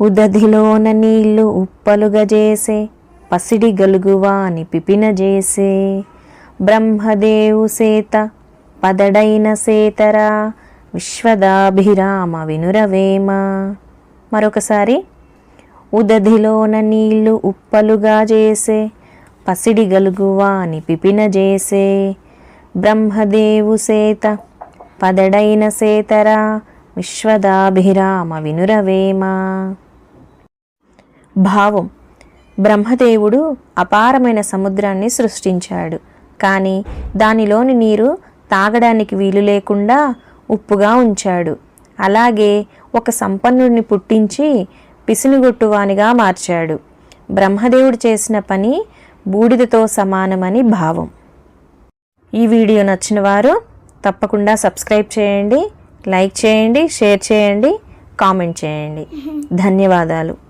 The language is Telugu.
ఉదధిలోన నీళ్ళు ఉప్పలుగా చేసే పసిడి గలుగువాని పిపిన చేసే బ్రహ్మదేవు సేత పదడైన సేతరా విశ్వదాభిరామ వినురవేమ. మరొకసారి ఉదధిలోన నీళ్ళు ఉప్పలుగా చేసే పసిడి గలుగువాని పిపిన చేసే బ్రహ్మదేవు సేత పదడైన సేతరా విశ్వదాభిరామ వినురవేమ. భావం. బ్రహ్మదేవుడు అపారమైన సముద్రాన్ని సృష్టించాడు. కానీ దానిలోని నీరు తాగడానికి వీలు లేకుండా ఉప్పుగా ఉంచాడు. అలాగే ఒక సంపన్నుడిని పుట్టించి పిసినుగొట్టువానిగా మార్చాడు. బ్రహ్మదేవుడు చేసిన పని బూడిదతో సమానమని భావం. ఈ వీడియో నచ్చిన వారు తప్పకుండా సబ్స్క్రైబ్ చేయండి లైక్ చేయండి షేర్ చేయండి కామెంట్ చేయండి. ధన్యవాదాలు.